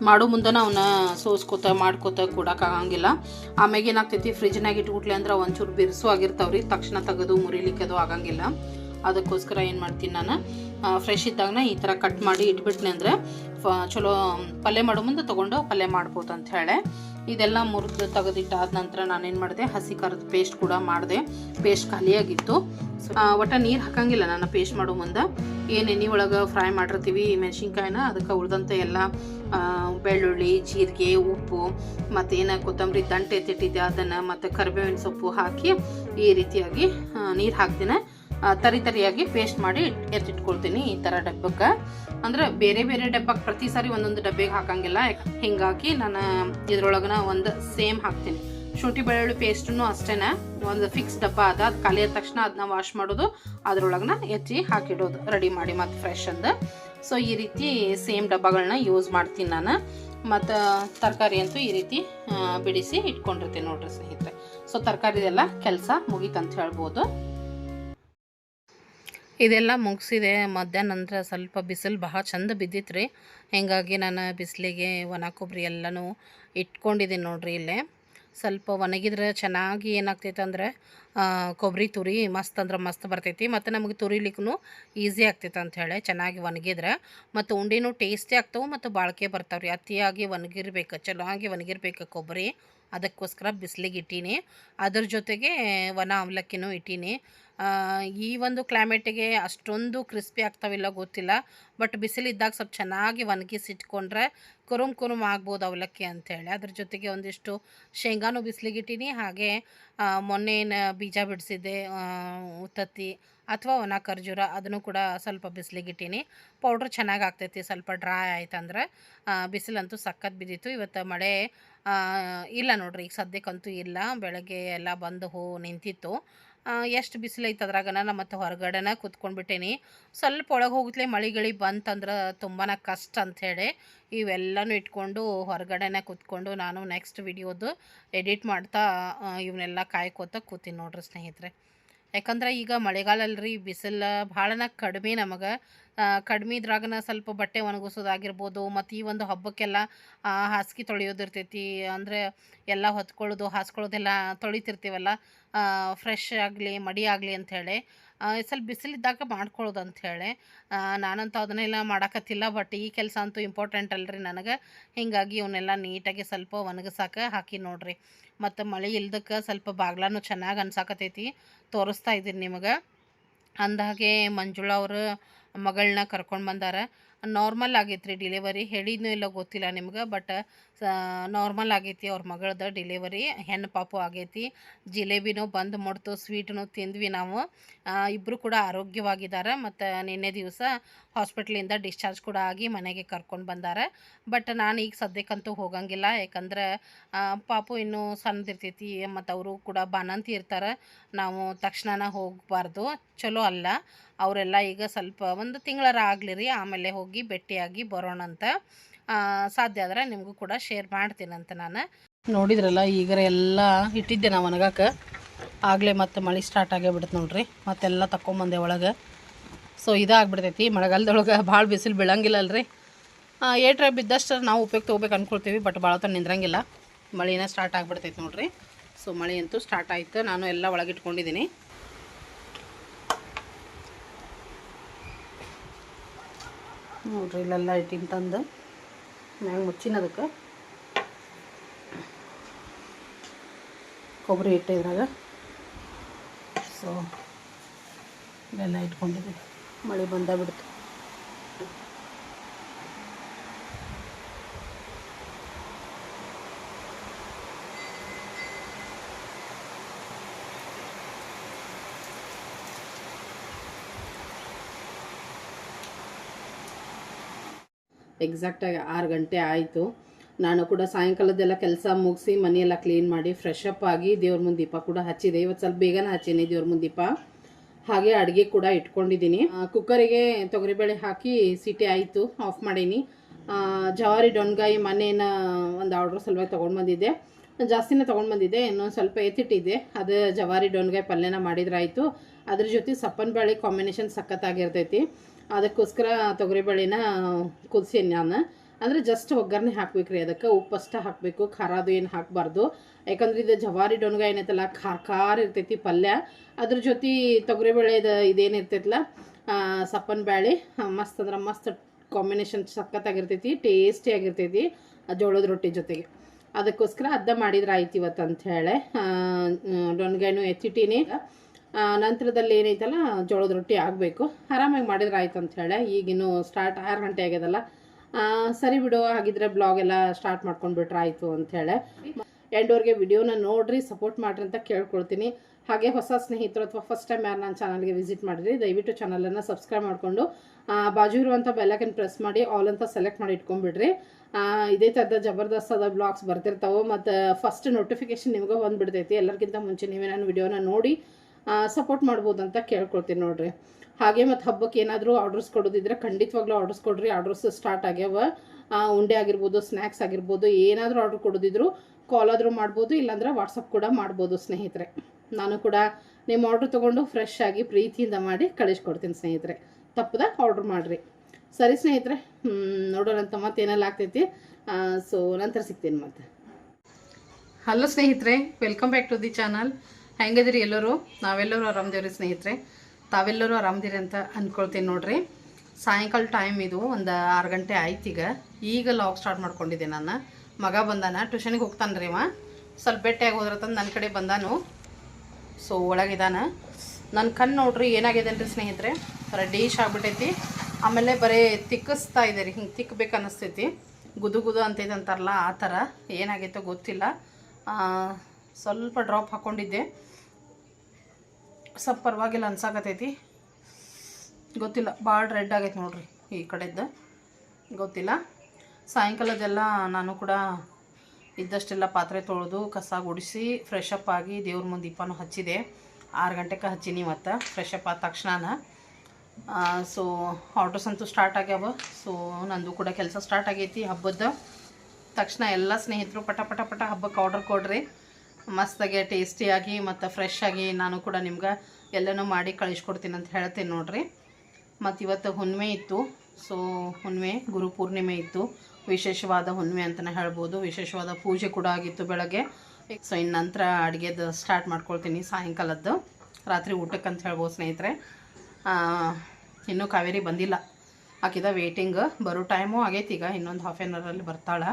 ಮಾಡೋ ಮುಂದನ ಅವನ್ನ ಸೋಸ್ಕೋತ, ಮಾಡ್ಕೋತ ಕೊಡೋಕ್ಕಾಗಂಗಿಲ್ಲ ಆಮ್ಯಾಗ ಏನಾಗ್ತೈತಿ ಫ್ರಿಜ್ನಾಗ ಇಟ್ಬಿಟ್ಲೆ ಅಂದ್ರೆ ಒಂಚೂರು ಬಿರುಸು ಆಗಿರ್ತಾವ್ರಿ. ತಕ್ಷಣ ತೆಗೆದು, ಮುರಿಲಿಕ್ಕೆ ಅದು ಆಗಂಗಿಲ್ಲ. ಅದಕ್ಕೋಸ್ಕರ ಏನು ಮಾಡ್ತೀನಿ ನಾನು ಫ್ರೆಶ್ ಇದ್ದಾಗನ ಈ ಥರ ಕಟ್ ಮಾಡಿ ಇಟ್ಬಿಟ್ನೆ ಅಂದರೆ ಚಲೋ ಪಲ್ಯ ಮಾಡೋ ಮುಂದೆ ತೊಗೊಂಡು ಪಲ್ಯ ಮಾಡ್ಬೋದು ಅಂತ ಹೇಳಿ. ಇದೆಲ್ಲ ಮುರಿದು ತೆಗೆದಿಟ್ಟಾದ ನಂತರ ನಾನೇನು ಮಾಡಿದೆ, ಹಸಿ ಕರದ ಪೇಸ್ಟ್ ಕೂಡ ಮಾಡಿದೆ. ಪೇಸ್ಟ್ ಖಾಲಿಯಾಗಿತ್ತು. ಒಟ್ಟು ನೀರು ಹಾಕಂಗಿಲ್ಲ ನಾನು ಪೇಸ್ಟ್ ಮಾಡೋ ಮುಂದೆ. ಏನು ಎಣ್ಣೆ ಒಳಗೆ ಫ್ರೈ ಮಾಡಿರ್ತೀವಿ, ಮೆಣಸಿನ್ಕಾಯಿನ, ಅದಕ್ಕೆ ಉಳ್ದಂಥ ಎಲ್ಲ ಬೆಳ್ಳುಳ್ಳಿ, ಜೀರಿಗೆ, ಉಪ್ಪು, ಮತ್ತು ಏನು ಕೊತ್ತಂಬರಿ ದಂಟೆ ಎತ್ತಿಟ್ಟಿದ್ದೆ ಅದನ್ನು, ಮತ್ತು ಕರಿಬೇವಿನ ಸೊಪ್ಪು ಹಾಕಿ ಈ ರೀತಿಯಾಗಿ ನೀರು ಹಾಕ್ತೀನಿ ತರಿ ತರಿಯಾಗಿ ಪೇಸ್ಟ್ ಮಾಡಿ ಎತ್ತಿಟ್ಕೊಳ್ತೀನಿ ಈ ಥರ ಡಬ್ಬಕ್ಕೆ. ಅಂದ್ರೆ ಬೇರೆ ಬೇರೆ ಡಬ್ಬಕ್ಕೆ ಪ್ರತಿ ಸಾರಿ ಒಂದೊಂದು ಡಬ್ಬೆಗೆ ಹಾಕಂಗಿಲ್ಲ. ಹಿಂಗಾಗಿ ನಾನು ಇದ್ರೊಳಗನ ಒಂದು ಸೇಮ್ ಹಾಕ್ತೀನಿ. ಶುಂಠಿ ಬೆಳ್ಳುಳ್ಳಿ ಪೇಸ್ಟನ್ನು ಅಷ್ಟೇನಾ. ಒಂದು ಫಿಕ್ಸ್ ಡಬ್ಬ ಅದ. ಅದು ಆದ ತಕ್ಷಣ ಅದನ್ನ ವಾಶ್ ಮಾಡೋದು. ಅದ್ರೊಳಗನ ಎತ್ತಿ ಹಾಕಿಡೋದು. ರೆಡಿ ಮಾಡಿ ಮತ್ತು ಫ್ರೆಶ್ ಅಂದ. ಸೊ ಈ ರೀತಿ ಸೇಮ್ ಡಬ್ಬಗಳನ್ನ ಯೂಸ್ ಮಾಡ್ತೀನಿ ನಾನು. ಮತ್ತು ತರಕಾರಿ ಅಂತೂ ಈ ರೀತಿ ಬಿಡಿಸಿ ಇಟ್ಕೊಂಡಿರ್ತೀನಿ ನೋಡ್ರಿ ಸ್ನೇಹಿತರೆ. ಸೊ ತರಕಾರಿದೆಲ್ಲ ಕೆಲಸ ಮುಗೀತಂತ ಹೇಳ್ಬೋದು. ಇದೆಲ್ಲ ಮುಗಿಸಿದೆ. ಮಧ್ಯಾಹ್ನ ನಂತರ ಸ್ವಲ್ಪ ಬಿಸಿಲು ಭಾಳ ಚಂದ ಬಿದ್ದಿತ್ತು ರೀ ಹೀಗಾಗಿ ನಾನು ಬಿಸಿಲಿಗೆ ಒಣ ಕೊಬ್ಬರಿ ಎಲ್ಲನೂ ಇಟ್ಕೊಂಡಿದ್ದೀನಿ ನೋಡ್ರಿ ಇಲ್ಲೇ. ಸ್ವಲ್ಪ ಒಣಗಿದ್ರೆ ಚೆನ್ನಾಗಿ ಏನಾಗ್ತೈತೆ ಅಂದರೆ ಕೊಬ್ಬರಿ ತುರಿ ಮಸ್ತ್ ಅಂದ್ರೆ ಮಸ್ತ್ ಬರ್ತೈತಿ. ಮತ್ತು ನಮಗೆ ತುರಿಲಿಕ್ಕೂ ಈಸಿ ಆಗ್ತೈತೆ ಅಂಥೇಳಿ ಚೆನ್ನಾಗಿ ಒಣಗಿದ್ರೆ. ಮತ್ತು ಉಂಡಿನೂ ಟೇಸ್ಟಿ ಆಗ್ತವೆ ಮತ್ತು ಬಾಳಿಕೆ ಬರ್ತಾವೆ ರೀ ಅತಿಯಾಗಿ ಒಣಗಿರ್ಬೇಕು, ಚೆನ್ನಾಗಿ ಒಣಗಿರ್ಬೇಕು ಕೊಬ್ಬರಿ. ಅದಕ್ಕೋಸ್ಕರ ಬಿಸಿಲಿಗೆ ಇಟ್ಟೀನಿ. ಅದ್ರ ಜೊತೆಗೆ ಒಣ ಅವಲಕ್ಕಿನೂ ಇಟ್ಟೀನಿ. ಈ ಒಂದು ಕ್ಲೈಮೇಟಿಗೆ ಅಷ್ಟೊಂದು ಕ್ರಿಸ್ಪಿ ಆಗ್ತಾವಿಲ್ಲ ಗೊತ್ತಿಲ್ಲ. ಬಟ್ ಬಿಸಿಲಿದ್ದಾಗ ಸ್ವಲ್ಪ ಚೆನ್ನಾಗಿ ಒಣಗಿಸಿಟ್ಕೊಂಡ್ರೆ ಕುರುಮ್ ಕುರುಮ್ ಆಗ್ಬೋದು ಅವಲಕ್ಕಿ ಅಂಥೇಳಿ ಅದ್ರ ಜೊತೆಗೆ ಒಂದಿಷ್ಟು ಶೇಂಗಾನು ಬಿಸಿಲಿಗೆ ಇಟ್ಟೀನಿ. ಹಾಗೆ ಮೊನ್ನೆ ಬೀಜ ಬಿಡಿಸಿದ್ದೆ ಉತ್ತತ್ತಿ ಅಥವಾ ಒಣ ಖರ್ಜೂರ ಅದನ್ನು ಕೂಡ ಸ್ವಲ್ಪ ಬಿಸಿಲಿಗಿಟ್ಟೀನಿ ಪೌಡ್ರ್ ಚೆನ್ನಾಗಿ ಆಗ್ತೈತಿ, ಸ್ವಲ್ಪ ಡ್ರೈ ಆಯ್ತಂದ್ರೆ. ಬಿಸಿಲಂತೂ ಸಖತ್ ಬಿದ್ದಿತ್ತು. ಇವತ್ತು ಮಳೆ ಇಲ್ಲ ನೋಡ್ರಿ, ಈಗ ಸದ್ಯಕ್ಕಂತೂ ಇಲ್ಲ. ಬೆಳಗ್ಗೆ ಎಲ್ಲ ಬಂದು ಹೂ ನಿಂತಿತ್ತು. ಎಷ್ಟು ಬಿಸಿಲೈತೆ ಅದ್ರಾಗ ನಾನು ಮತ್ತು ಹೊರಗಡೆನ ಕೂತ್ಕೊಂಡ್ಬಿಟ್ಟೇನಿ. ಸ್ವಲ್ಪ ಒಳಗೆ ಹೋಗ್ತಲೇ ಮಳಿಗಳಿಗೆ ಗಿಳಿ ಬಂತಂದ್ರೆ ತುಂಬಾ ಕಷ್ಟ ಅಂಥೇಳಿ ಇವೆಲ್ಲನೂ ಇಟ್ಕೊಂಡು ಹೊರಗಡೆನ ಕೂತ್ಕೊಂಡು ನಾನು ನೆಕ್ಸ್ಟ್ ವಿಡಿಯೋದು ಎಡಿಟ್ ಮಾಡ್ತಾ ಇವನ್ನೆಲ್ಲ ಕಾಯ್ಕೋತ ಕೂತೀನಿ ನೋಡ್ರಿ ಸ್ನೇಹಿತರೆ. ಯಾಕಂದ್ರೆ ಈಗ ಮಳೆಗಾಲ ಅಲ್ರಿ ಬಿಸಿಲು ಭಾಳನ ಕಡಿಮೆ ನಮಗೆ. ಕಡಿಮೆ ಇದ್ರಾಗನ ಸ್ವಲ್ಪ ಬಟ್ಟೆ ಒಣಗಿಸೋದಾಗಿರ್ಬೋದು ಮತ್ತು ಈ ಒಂದು ಹಬ್ಬಕ್ಕೆಲ್ಲ ಹಾಸಿಗೆ ತೊಳೆಯೋದಿರ್ತೈತಿ. ಅಂದರೆ ಎಲ್ಲ ಹೊತ್ಕೊಳ್ಳೋದು, ಹಾಸ್ಕೊಳ್ಳೋದೆಲ್ಲ ತೊಳಿತಿರ್ತೀವಲ್ಲ ಫ್ರೆಶ್ ಆಗಲಿ, ಮಡಿ ಆಗಲಿ ಅಂಥೇಳಿ ಸ್ವಲ್ಪ ಬಿಸಿಲಿದ್ದಾಗ ಮಾಡ್ಕೊಳ್ಳೋದು ಅಂಥೇಳಿ ನಾನಂತೂ ಅದನ್ನೆಲ್ಲ ಮಾಡಾಕತ್ತಿಲ್ಲ ಬಟ್ ಈ ಕೆಲಸ ಅಂತೂ ಇಂಪಾರ್ಟೆಂಟ್ ಅಲ್ರಿ ನನಗೆ. ಹೀಗಾಗಿ ಇವನ್ನೆಲ್ಲ ನೀಟಾಗಿ ಸ್ವಲ್ಪ ಒಣಗಿಸಾಕ ಹಾಕಿ ನೋಡ್ರಿ. ಮತ್ತು ಮಳೆ ಇಲ್ದಕ್ಕೆ ಸ್ವಲ್ಪ ಬಾಗ್ಲಾನು ಚೆನ್ನಾಗಿ ಅನ್ಸಾಕತೈತಿ. ತೋರಿಸ್ತಾ ಇದ್ದೀನಿ ನಿಮಗೆ. ಅಂದಾಗೆ ಮಂಜುಳಾ ಅವರು ಮಗಳನ್ನ ಕರ್ಕೊಂಡು ಬಂದಾರ. ನಾರ್ಮಲ್ ಆಗೈತೆ ರೀ ಡಿಲಿವರಿ ಹೇಳಿದ್ನೂ ಇಲ್ಲ ಗೊತ್ತಿಲ್ಲ ನಿಮ್ಗೆ ಬಟ್ ನಾರ್ಮಲ್ ಆಗೈತಿ ಅವ್ರ ಮಗಳದ ಡಿಲಿವರಿ ಹೆಣ್ಣು ಪಾಪು ಆಗೈತಿ. ಜಿಲೇಬಿನೂ ಬಂದು ಮುಡ್ತು ಸ್ವೀಟನ್ನು ತಿಂದ್ವಿ ನಾವು. ಇಬ್ಬರು ಕೂಡ ಆರೋಗ್ಯವಾಗಿದ್ದಾರೆ ಮತ್ತು ನಿನ್ನೆ ದಿವಸ ಹಾಸ್ಪಿಟ್ಲಿಂದ ಡಿಸ್ಚಾರ್ಜ್ ಕೂಡ ಆಗಿ ಮನೆಗೆ ಕರ್ಕೊಂಡು ಬಂದಾರೆ. ಬಟ್ ನಾನು ಈಗ ಸದ್ಯಕ್ಕಂತೂ ಹೋಗಂಗಿಲ್ಲ. ಯಾಕಂದ್ರೆ ಪಾಪು ಇನ್ನೂ ಸಣ್ಣದಿರ್ತೈತಿ ಮತ್ತು ಅವರು ಕೂಡ ಬಾನಂತಿ ಇರ್ತಾರೆ. ನಾವು ತಕ್ಷಣನ ಹೋಗಬಾರ್ದು. ಚಲೋ ಅಲ್ಲ. ಅವರೆಲ್ಲ ಈಗ ಸ್ವಲ್ಪ ಒಂದು ತಿಂಗಳರ ಆಗಲಿ ರೀ. ಆಮೇಲೆ ಹೋಗಿ ಭೇಟಿಯಾಗಿ ಬರೋಣಂತ. ಸಾಧ್ಯ ಆದರೆ ನಿಮಗೂ ಕೂಡ ಶೇರ್ ಮಾಡ್ತೀನಂತ ನಾನು. ನೋಡಿದ್ರಲ್ಲ ಈಗ ಎಲ್ಲ ಇಟ್ಟಿದ್ದೆ ನಾವು ಒಣಗಾಕ. ಆಗಲೇ ಮತ್ತೆ ಮಳೆ ಸ್ಟಾರ್ಟ್ ಆಗೇ ಬಿಡುತ್ತೆ ನೋಡ್ರಿ, ಮತ್ತೆಲ್ಲ ತಗೊಂಬಂದೆ ಒಳಗೆ. ಸೊ ಇದಾಗ್ಬಿಡ್ತೈತಿ, ಮಳೆಗಾಲದೊಳಗೆ ಭಾಳ ಬಿಸಿಲು ಬೀಳಂಗಿಲ್ಲ ಅಲ್ರಿ ಏಟ್ರೆ ಬಿದ್ದಷ್ಟು ನಾವು ಉಪಯೋಗ ತೊಗೋಬೇಕು ಅಂದ್ಕೊಳ್ತೀವಿ ಬಟ್ ಭಾಳ ಹೊತ್ತು ನಿಂದ್ರಂಗಿಲ್ಲ. ಮಳೆನ ಸ್ಟಾರ್ಟ್ ಆಗಿಬಿಡ್ತೈತಿ ನೋಡ್ರಿ. ಸೊ ಮಳೆ ಅಂತೂ ಸ್ಟಾರ್ಟ್ ಆಯಿತು, ನಾನು ಎಲ್ಲ ಒಳಗಿಟ್ಕೊಂಡಿದ್ದೀನಿ ನೋಡ್ರಿ, ಇಲ್ಲೆಲ್ಲ ಇಟ್ಟಿನ ತಂದು. ಮ್ಯಾಗ ಮುಚ್ಚಿನದಕ್ಕೆ. ಕೊಬ್ಬರಿ ಹಿಟ್ಟು ಇದ್ರಾಗ. ಸೊ ಇಲ್ಲೆಲ್ಲ ಇಟ್ಕೊಂಡಿದ್ದೆ ಮಳೆ ಬಂದ ಬಿಡ್ತು. ಎಕ್ಸಾಕ್ಟಾಗಿ ಆರು ಗಂಟೆ ಆಯಿತು. ನಾನು ಕೂಡ ಸಾಯಂಕಾಲದೆಲ್ಲ ಕೆಲಸ ಮುಗಿಸಿ ಮನೆಯೆಲ್ಲ ಕ್ಲೀನ್ ಮಾಡಿ ಫ್ರೆಶ್ ಆಗಿ ದೇವ್ರ ಮುಂದೆ ದೀಪ ಕೂಡ ಹಚ್ಚಿದೆ. ಇವತ್ತು ಸ್ವಲ್ಪ ಬೇಗನೆ ಹಚ್ಚೀನಿ ದೇವ್ರ ಮುಂದೆ ದೀಪ. ಹಾಗೆ ಅಡುಗೆ ಕೂಡ ಇಟ್ಕೊಂಡಿದ್ದೀನಿ. ಕುಕ್ಕರಿಗೆ ತೊಗರಿಬೇಳೆ ಹಾಕಿ ಸಿಟಿ ಆಯಿತು ಆಫ್ ಮಾಡೀನಿ. ಜವಾರಿ ಡೊಣ್ಗಾಯಿ ಮನೇನ ಒಂದು ಆರ್ಡ್ರ್ ಸಲುವಾಗಿ ತೊಗೊಂಡು ಬಂದಿದ್ದೆ. ಜಾಸ್ತಿನೇ ತೊಗೊಂಡು ಬಂದಿದ್ದೆ, ಇನ್ನೊಂದು ಸ್ವಲ್ಪ ಎತ್ತಿಟ್ಟಿದ್ದೆ. ಅದು ಜವಾರಿ ಡೊಣ್ಗಾಯಿ ಪಲ್ಯನ ಮಾಡಿದ್ರಾಯಿತು. ಅದ್ರ ಜೊತೆ ಸಪ್ಪನ ಬೇಳೆ ಕಾಂಬಿನೇಷನ್ ಸಖತ್ತಾಗಿರ್ತೈತಿ. ಅದಕ್ಕೋಸ್ಕರ ತೊಗರಿಬೇಳೆನ ಕುದಿಸೀನಿ ನಾನು. ಅಂದರೆ ಜಸ್ಟ್ ಒಗ್ಗರಣೆ ಹಾಕ್ಬೇಕು ರೀ ಅದಕ್ಕೆ ಉಪ್ಪು ಅಷ್ಟೇ ಹಾಕಬೇಕು. ಖಾರ ಅದು ಏನು ಹಾಕಬಾರ್ದು. ಯಾಕಂದ್ರೆ ಇದು ಜವಾರಿ ಡೊಣ್ಗ ಏನೈತಲ್ಲ, ಖಾರ ಖಾರ ಇರ್ತೈತಿ ಪಲ್ಯ. ಅದ್ರ ಜೊತೆ ತೊಗರಿಬೇಳೆದು ಇದೇನು ಇರ್ತೈತಲ್ಲ ಸಪ್ಪನ ಬ್ಯಾಳೆ. ಮಸ್ತ್ ಅಂದ್ರೆ ಮಸ್ತ್ ಕಾಂಬಿನೇಷನ್ ಸಖತ್ತಾಗಿರ್ತೈತಿ ಟೇಸ್ಟಿಯಾಗಿರ್ತೈತಿ ಜೋಳದ ರೊಟ್ಟಿ ಜೊತೆಗೆ. ಅದಕ್ಕೋಸ್ಕರ ಅದ ಮಾಡಿದ್ರೆ ಆಯ್ತು ಇವತ್ತು ಅಂತ ಹೇಳಿ. ಡೊಣ್ಗಾಯಿನೂ ಎತ್ತಿಟ್ಟೀನಿ ನಂತರದಲ್ಲಿ ಏನೈತಲ್ಲ, ಜೋಳದ ರೊಟ್ಟಿ ಆಗಬೇಕು. ಆರಾಮಾಗಿ ಮಾಡಿದ್ರೆ ಆಯ್ತು ಅಂತ ಹೇಳಿ. ಈಗಿನ್ನು ಸ್ಟಾರ್ಟ್ ಆರು ಗಂಟೆ ಆಗ್ಯದಲ್ಲ. ಸರಿ ಬಿಡು, ಹಾಗಿದ್ರೆ ಬ್ಲಾಗ್ ಎಲ್ಲ ಸ್ಟಾರ್ಟ್ ಮಾಡ್ಕೊಂಡ್ಬಿಟ್ರೆ ಆಯಿತು ಅಂಥೇಳಿ ಎಂಡೋರ್ಗೆ ವಿಡಿಯೋನ ನೋಡ್ರಿ ಸಪೋರ್ಟ್ ಮಾಡ್ರಿ ಅಂತ ಕೇಳ್ಕೊಳ್ತೀನಿ. ಹಾಗೆ ಹೊಸ ಸ್ನೇಹಿತರು ಅಥವಾ ಫಸ್ಟ್ ಟೈಮ್ ಯಾರು ನನ್ನ ಚಾನಲ್ಗೆ ವಿಸಿಟ್ ಮಾಡಿರಿ ದಯವಿಟ್ಟು ಚಾನಲನ್ನು ಸಬ್ಸ್ಕ್ರೈಬ್ ಮಾಡಿಕೊಂಡು ಬಾಜು ಇರುವಂಥ ಬೆಲ್ಲಕನ್ನು ಪ್ರೆಸ್ ಮಾಡಿ ಆಲ್ ಅಂತ ಸೆಲೆಕ್ಟ್ ಮಾಡಿ ಇಟ್ಕೊಂಡ್ಬಿಡ್ರಿ. ಇದೇ ಥರದ ಜಬರ್ದಸ್ತಾದ ಬ್ಲಾಗ್ಸ್ ಬರ್ತಿರ್ತಾವೆ, ಮತ್ತು ಫಸ್ಟ್ ನೋಟಿಫಿಕೇಶನ್ ನಿಮಗೂ ಬಂದುಬಿಡ್ತೈತಿ. ಎಲ್ಲರಿಗಿಂತ ಮುಂಚೆ ನೀವೇ ನನ್ನ ವಿಡಿಯೋನ ನೋಡಿ ಸಪೋರ್ಟ್ ಮಾಡ್ಬೋದು ಅಂತ ಕೇಳ್ಕೊಳ್ತೀನಿ ನೋಡ್ರಿ. ಹಾಗೆ ಮತ್ತು ಹಬ್ಬಕ್ಕೆ ಏನಾದರೂ ಆರ್ಡರ್ಸ್ ಕೊಡೋದಿದ್ರೆ ಖಂಡಿತವಾಗ್ಲೂ ಆರ್ಡರ್ಸ್ ಕೊಡ್ರಿ. ಆರ್ಡರ್ಸ್ ಸ್ಟಾರ್ಟ್ ಆಗ್ಯಾವ. ಉಂಡೆ ಆಗಿರ್ಬೋದು ಸ್ನ್ಯಾಕ್ಸ್ ಆಗಿರ್ಬೋದು, ಏನಾದರೂ ಆರ್ಡರ್ ಕೊಡೋದಿದ್ರು ಕಾಲ್ ಆದರೂ ಮಾಡ್ಬೋದು, ಇಲ್ಲಾಂದ್ರೆ ವಾಟ್ಸಪ್ ಕೂಡ ಮಾಡ್ಬೋದು ಸ್ನೇಹಿತರೆ. ನಾನು ಕೂಡ ನಿಮ್ಮ ಆರ್ಡ್ರ್ ತೊಗೊಂಡು ಫ್ರೆಶ್ ಆಗಿ ಪ್ರೀತಿಯಿಂದ ಮಾಡಿ ಕಳಿಸ್ಕೊಡ್ತೀನಿ ಸ್ನೇಹಿತರೆ. ತಪ್ಪದ ಆರ್ಡ್ರ್ ಮಾಡಿರಿ. ಸರಿ ಸ್ನೇಹಿತರೆ ನೋಡೋಣಂತ ನೋಡೋಣ ಅಂತ ಮತ್ತೆ ಏನೆಲ್ಲ ಆಗ್ತೈತಿ. ಸೊ ನಂತರ ಸಿಗ್ತೀನಿ ಮತ್ತೆ. ಹಲೋ ಸ್ನೇಹಿತರೆ welcome back to the channel ಹೆಂಗದಿರಿ ಎಲ್ಲರೂ? ನಾವೆಲ್ಲರೂ ಆರಾಮದೇವ್ರಿ ಸ್ನೇಹಿತರೆ. ತಾವೆಲ್ಲರೂ ಆರಾಮದಿರಿ ಅಂತ ಅಂದ್ಕೊಳ್ತೀನಿ ನೋಡ್ರಿ. ಸಾಯಂಕಾಲ ಟೈಮ್ ಇದು, ಒಂದು ಆರು ಗಂಟೆ ಆಯ್ತು ಈಗ. ಈಗ ಲಾಗ್ ಸ್ಟಾರ್ಟ್ ಮಾಡ್ಕೊಂಡಿದ್ದೆ ನಾನು. ಮಗ ಬಂದಾನ ಟ್ಯೂಷನಿಗೆ ಹೋಗ್ತಾನೆ ರೀ ಅವ. ಸ್ವಲ್ಪ ಬೆಟ್ಟೆಯಾಗಿ ಹೋದ್ರತಂದು ನನ್ನ ಕಡೆ ಬಂದಾನು. ಸೊ ಒಳಗಿದಾನ. ನನ್ನ ಕಣ್ಣು ನೋಡ್ರಿ ಏನಾಗಿದೆ ರೀ ಸ್ನೇಹಿತರೆ? ರೆಡ್ಡಿಶ್ ಆಗಿಬಿಟ್ಟೈತಿ ಆಮೇಲೆ ಬರೀ ತಿಕ್ಕಿಸ್ತಾ ಇದೆ ರೀ ಹಿಂಗೆ ತಿಕ್ಕಬೇಕು ಅನ್ನಿಸ್ತೈತಿ ಗುದು ಗುದು ಅಂತೈತೆ ಅಂತಾರಲ್ಲ, ಆ ಥರ. ಏನಾಗೈತೋ ಗೊತ್ತಿಲ್ಲ. ಸ್ವಲ್ಪ ಡ್ರಾಪ್ ಹಾಕ್ಕೊಂಡಿದ್ದೆ ಸ್ವಲ್ಪ ಪರವಾಗಿಲ್ಲ ಅನ್ಸಾಕತೈತಿ. ಗೊತ್ತಿಲ್ಲ ಭಾಳ ರೆಡ್ ಆಗೈತೆ ನೋಡ್ರಿ ಈ ಕಡೆದ್ದು. ಗೊತ್ತಿಲ್ಲ. ಸಾಯಂಕಾಲದೆಲ್ಲ ನಾನು ಕೂಡ ಇದ್ದಷ್ಟೆಲ್ಲ ಪಾತ್ರೆ ತೊಳೆದು ಕಸ ಗುಡಿಸಿ ಫ್ರೆಶ್ ಅಪ್ ಆಗಿ ದೇವ್ರ ಮುಂದೆ ದೀಪನೂ ಹಚ್ಚಿದೆ. ಆರು ಗಂಟೆಗೆ ಹಚ್ಚೀನಿ ಮತ್ತು ಫ್ರೆಶ್ ಅಪ್ ಆದ ತಕ್ಷಣ ಸೊ ಆರ್ಡರ್ಸ್ ಅಂತೂ ಸ್ಟಾರ್ಟ್ ಆಗ್ಯಾವ. ಸೊ ನಂದು ಕೂಡ ಕೆಲಸ ಸ್ಟಾರ್ಟ್ ಆಗೈತಿ ಹಬ್ಬದ ತಕ್ಷಣ ಎಲ್ಲ ಸ್ನೇಹಿತರು ಪಟ ಪಟ ಪಟ ಹಬ್ಬಕ್ಕೆ ಆರ್ಡರ್ ಕೊಡ್ರಿ. ಮಸ್ತಾಗಿ ಟೇಸ್ಟಿಯಾಗಿ ಮತ್ತು ಫ್ರೆಶ್ ಆಗಿ ನಾನು ಕೂಡ ನಿಮ್ಗೆ ಎಲ್ಲನೂ ಮಾಡಿ ಕಳಿಸ್ಕೊಡ್ತೀನಿ ಅಂತ ಹೇಳ್ತೀನಿ ನೋಡಿರಿ. ಮತ್ತು ಇವತ್ತು ಹುಣ್ಮೆ ಇತ್ತು. ಸೊ ಹುಣ್ಮೆ, ಗುರು ಪೂರ್ಣಿಮೆ ಇತ್ತು. ವಿಶೇಷವಾದ ಹುಣ್ಮೆ ಅಂತಲೇ ಹೇಳ್ಬೋದು. ವಿಶೇಷವಾದ ಪೂಜೆ ಕೂಡ ಆಗಿತ್ತು ಬೆಳಗ್ಗೆ. ಸೊ ಇನ್ನು ನಂತರ ಅಡುಗೆದು ಸ್ಟಾರ್ಟ್ ಮಾಡ್ಕೊಳ್ತೀನಿ ಸಾಯಂಕಾಲದ್ದು. ರಾತ್ರಿ ಊಟಕ್ಕೆ ಅಂತ ಹೇಳ್ಬೋದು ಸ್ನೇಹಿತರೆ. ಇನ್ನೂ ಕಾವೇರಿ ಬಂದಿಲ್ಲ. ಆಕಿದ ವೇಟಿಂಗ್ ಬರೋ ಟೈಮು ಆಗೈತಿ ಈಗ. ಇನ್ನೊಂದು ಹಾಫ್ ಆನ್ ಅವರಲ್ಲಿ ಬರ್ತಾಳೆ.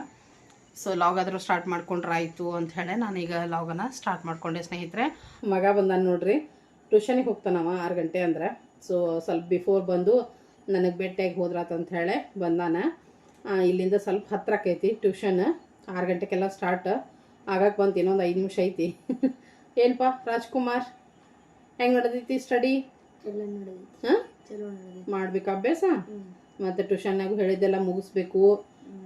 ಸೊ ಲಾಗ್ ಆದರೂ ಸ್ಟಾರ್ಟ್ ಮಾಡ್ಕೊಂಡ್ರೆ ಆಯಿತು ಅಂತ ಹೇಳಿ ನಾನೀಗ ಲಾಗನ್ನು ಸ್ಟಾರ್ಟ್ ಮಾಡ್ಕೊಂಡೆ ಸ್ನೇಹಿತರೆ. ಮಗ ಬಂದಾನ ನೋಡ್ರಿ. ಟ್ಯೂಷನಿಗೆ ಹೋಗ್ತಾನವ ಆರು ಗಂಟೆ ಅಂದ್ರೆ. ಸೊ ಸ್ವಲ್ಪ ಬಿಫೋರ್ ಬಂದು ನನಗೆ ಬೆಟ್ಟೆಗೆ ಹೋದ್ರಾತ ಅಂತ ಹೇಳಿ ಬಂದಾನ. ಇಲ್ಲಿಂದ ಸ್ವಲ್ಪ ಹತ್ರ ಆಕೈತಿ ಟ್ಯೂಷನ್ ಆರು ಗಂಟೆಗೆಲ್ಲ ಸ್ಟಾರ್ಟ್ ಆಗಕ್ಕೆ ಬಂತು ಇನ್ನೊಂದು ಐದು ನಿಮಿಷ ಐತಿ. ಏನಪ್ಪ ರಾಜ್ಕುಮಾರ್? ಹೆಂಗೆ ನಡೆದೈತಿ ಸ್ಟಡಿ ಹಾಂ? ಮಾಡ್ಬೇಕು ಅಭ್ಯಾಸ? ಮತ್ತು ಟ್ಯೂಷನ್ನಾಗೂ ಹೇಳಿದ್ದೆಲ್ಲ ಮುಗಿಸ್ಬೇಕು.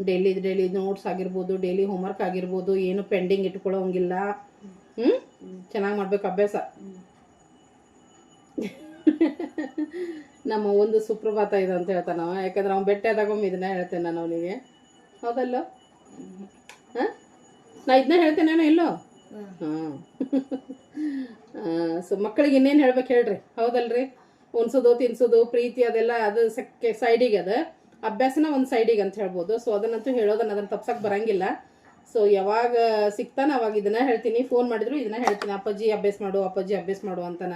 ಡೈಲಿ ಡೈಲಿ ನೋಟ್ಸ್ ಆಗಿರ್ಬೋದು ಡೈಲಿ ಹೋಮ್ವರ್ಕ್ ಆಗಿರ್ಬೋದು ಏನು ಪೆಂಡಿಂಗ್ ಇಟ್ಕೊಳ್ಳೋಂಗಿಲ್ಲ ಹ್ಞೂ ಚೆನ್ನಾಗಿ ಮಾಡ್ಬೇಕು ಅಭ್ಯಾಸ. ನಮ್ಮ ಒಂದು ಸುಪ್ರಭಾತ ಇದೆ ಅಂತ ಹೇಳ್ತಾನೆ ಯಾಕಂದ್ರೆ ಅವ್ನು ಬೆಟ್ಟ ಆದಾಗೊಮ್ಮೆ ಇದನ್ನ ಹೇಳ್ತೇನೆ ನಾನು ಅವನಿಗೆ. ಹೌದಲ್ಲ? ಹಾಂ? ನಾ ಇದನ್ನ ಹೇಳ್ತೇನೇನೋ ಇಲ್ಲೋ ಹಾಂ. ಸೊ ಮಕ್ಕಳಿಗೆ ಇನ್ನೇನು ಹೇಳ್ಬೇಕು ಹೇಳ್ರಿ. ಹೌದಲ್ರಿ? ಉಣ್ಸೋದು ತಿನ್ಸೋದು ಪ್ರೀತಿ ಅದೆಲ್ಲ ಅದು ಸಕ್ಕೆ ಸೈಡಿಗೆ ಅದ. ಅಭ್ಯಾಸನ ಒಂದು ಸೈಡಿಗೆ ಅಂತ ಹೇಳ್ಬೋದು. ಸೊ ಅದನ್ನಂತೂ ಹೇಳೋದನ್ನ ಅದನ್ನು ತಪ್ಸಕ್ಕೆ ಬರಂಗಿಲ್ಲ. ಸೊ ಯಾವಾಗ ಸಿಗ್ತಾನ ಅವಾಗ ಇದನ್ನ ಹೇಳ್ತೀನಿ. ಫೋನ್ ಮಾಡಿದ್ರು ಇದನ್ನ ಹೇಳ್ತೀನಿ. ಅಪ್ಪಾಜಿ ಅಭ್ಯಾಸ ಮಾಡು ಅಪ್ಪಾಜಿ ಅಭ್ಯಾಸ ಮಾಡು ಅಂತನ.